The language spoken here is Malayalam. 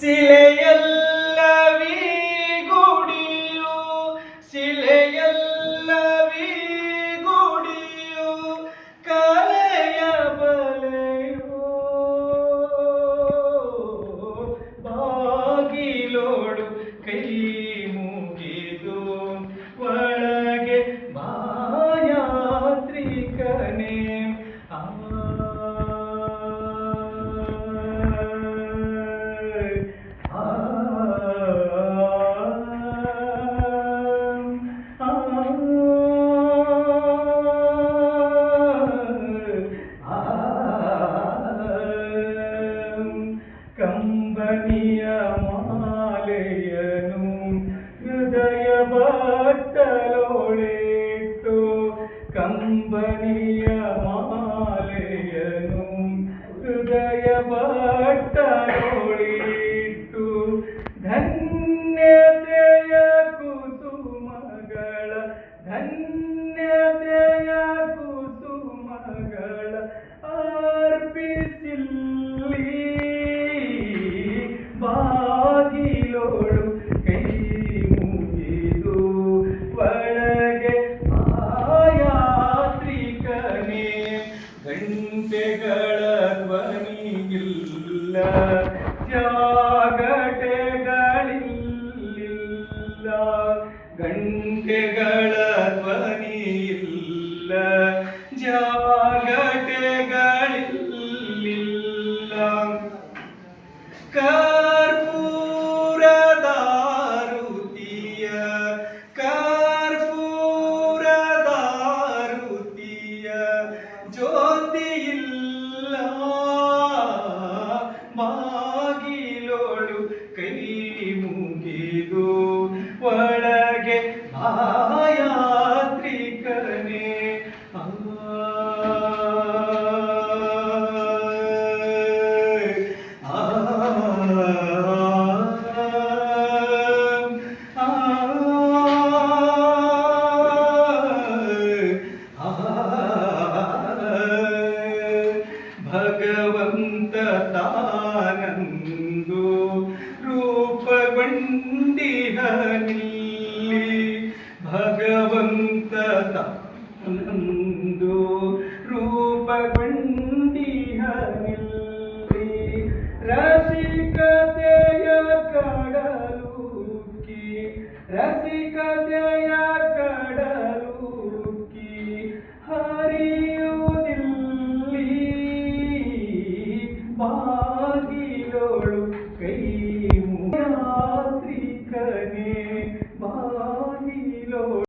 ಶಿಲೆಯಲ್ಲವೀ ಗುಡಿಯು ಶಿಲೆಯಲ್ಲವೀ ಗುಡಿಯು ಕಲೆಯ ಬಲೆಯು ಬಾಗಿಲೋಡು ಕೈ ಮುಗಿದು ಒಳಗೆ ಮಾಯಾತ್ರಿಕನೇ ಆ ಆ കനിയമാലയനും ഹൃദയഭക്തലോളിട്ടു കമ്പനിയമാലയനും ഹൃദയഭ ധവനിയില്ല ത്യാഗടകളില്ല ഗണ്ഠകള ധ്വനിയില്ല. ജാഗടകളില്ല ಭಗವಂತ ತಾನಂದು ರೂಪಗೊಂಡಿಹನಿಲ್ಲಿ ಭಗವಂತ ತಾನಂದು ರೂಪಗೊಂಡಿಹನಿಲ್ಲಿ ರಸಿಕತೆಯ ಕಡಲೂಕಿ ರಸಿಕತೆಯ